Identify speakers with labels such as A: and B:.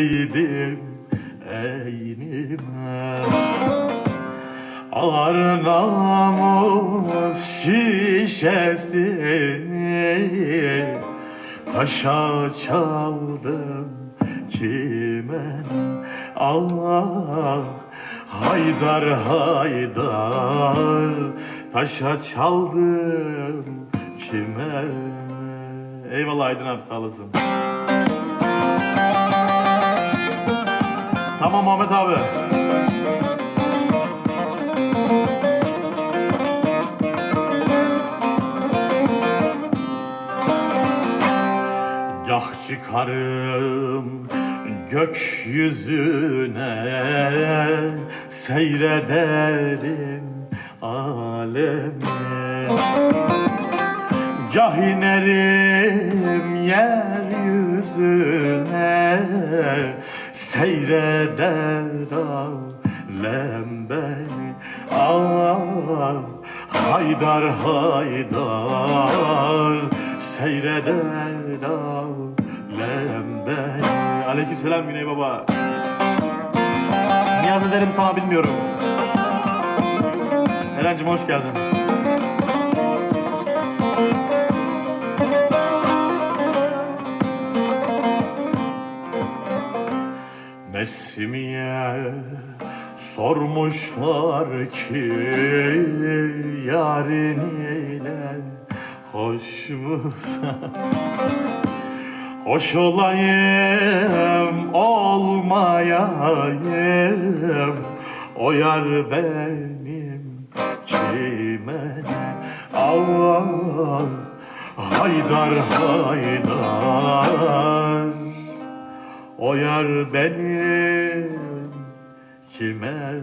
A: Giydim eynime. Ağır namus şişesini Taşa çaldım. Kime? Allah Haydar haydar. Taşa çaldım. Kime? Eyvallah Aydın abi sağ olasın. Tamam Ahmet abi. Gah çıkarım gökyüzüne Seyrederim alemi Gah inerim yeryüzüne Seyreder alem beni Ah haydar haydar. Seyreder alem beni. Aleykümselam Güney Baba. Niyaz ederim sana bilmiyorum. Eren'cim hoş geldin. Nesimiye sormuşlar ki yarın ile hoş musun? Hoş olayım olmayayım O yar benim kime Allah Haydar haydar O yar benim kime